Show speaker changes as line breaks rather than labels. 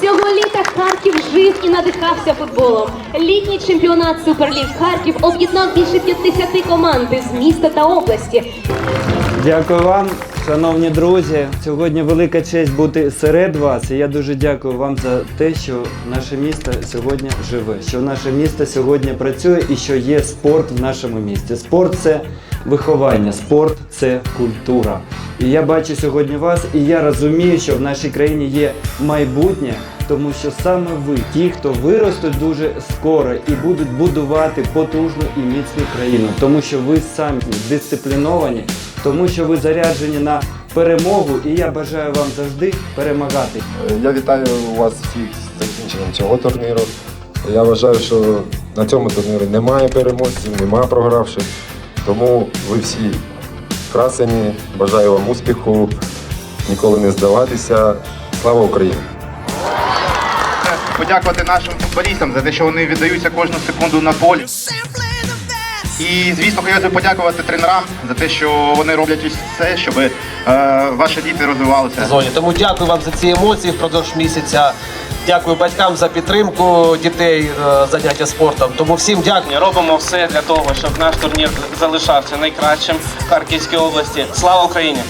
Цього літа Харків жив і надихався футболом. Літній чемпіонат Суперліг Харків об'єднав більше 50 команд з міста та області.
Дякую вам, шановні друзі. Сьогодні велика честь бути серед вас. І я дуже дякую вам за те, що наше місто сьогодні живе, що наше місто сьогодні працює і що є спорт в нашому місті. Спорт це виховання, спорт це культура. І я бачу сьогодні вас, і я розумію, що в нашій країні є майбутнє. Тому що саме ви, ті, хто виростуть дуже скоро і будуть будувати потужну і міцну країну, тому що ви самі дисципліновані, тому що ви заряджені на перемогу, і я бажаю вам завжди перемагати.
Я вітаю вас всіх з закінченням цього турніру. Я вважаю, що на цьому турнірі немає переможців, немає програвших. Тому ви всі красені. Бажаю вам успіху, ніколи не здаватися. Слава Україні!
подякувати нашим футболістам за те, що вони віддаються кожну секунду на полі. І, звісно, хотілося б подякувати тренерам за те, що вони роблять все, щоб е, ваші діти розвивалися.
сезоні. Тому дякую вам за ці емоції впродовж місяця. Дякую батькам за підтримку дітей е, заняття спортом. Тому всім дякую.
Робимо все для того, щоб наш турнір залишався найкращим в Харківській області. Слава Україні!